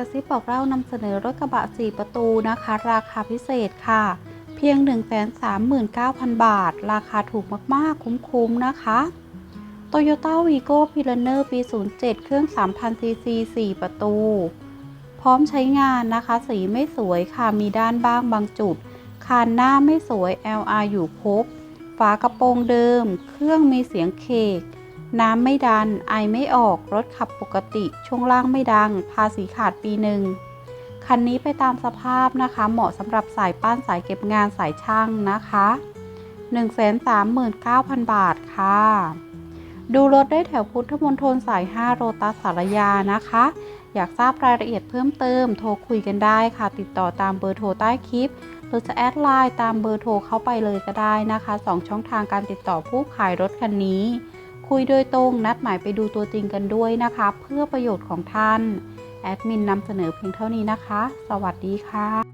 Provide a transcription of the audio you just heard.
กระซิบบอกเล่านำเสนอรถกระบะ 4 ประตูนะคะ ราคาพิเศษค่ะ เพียง 139,000 บาท ราคาถูกมากๆ คุ้มๆ นะคะ Toyota Vigo p i l a n e r ปี 07 เครื่อง 3,000ซีซี4ประตู พร้อมใช้งานนะคะ สีไม่สวยค่ะ มีด้านบ้างบางจุด คานหน้าไม่สวย LR อยู่ครบ ฝากระโปรงเดิม เครื่องมีเสียงเคก น้ำไม่ดัน ไอไม่ออก รถขับปกติ ช่วงล่างไม่ดัง ภาษีขาดปีหนึ่ง คันนี้ไปตามสภาพนะคะ เหมาะสำหรับสายป้านสายเก็บงานสายช่างนะคะ 139,000 บาทค่ะ ดูรถได้แถวพุทธมณฑลสาย 5 โรตัสสารยานะคะ อยากทราบรายละเอียดเพิ่มเติม โทรคุยกันได้ค่ะ ติดต่อตามเบอร์โทรใต้คลิปหรือจะแอดไลน์ตามเบอร์โทรเข้าไปเลยก็ได้นะคะ 2 ช่องทางการติดต่อผู้ขายรถคันนี้ คุยโดยตรงนัดหมายไปดูตัวจริงกันด้วยนะคะ เพื่อประโยชน์ของท่าน แอดมินนำเสนอเพียงเท่านี้นะคะ สวัสดีค่ะ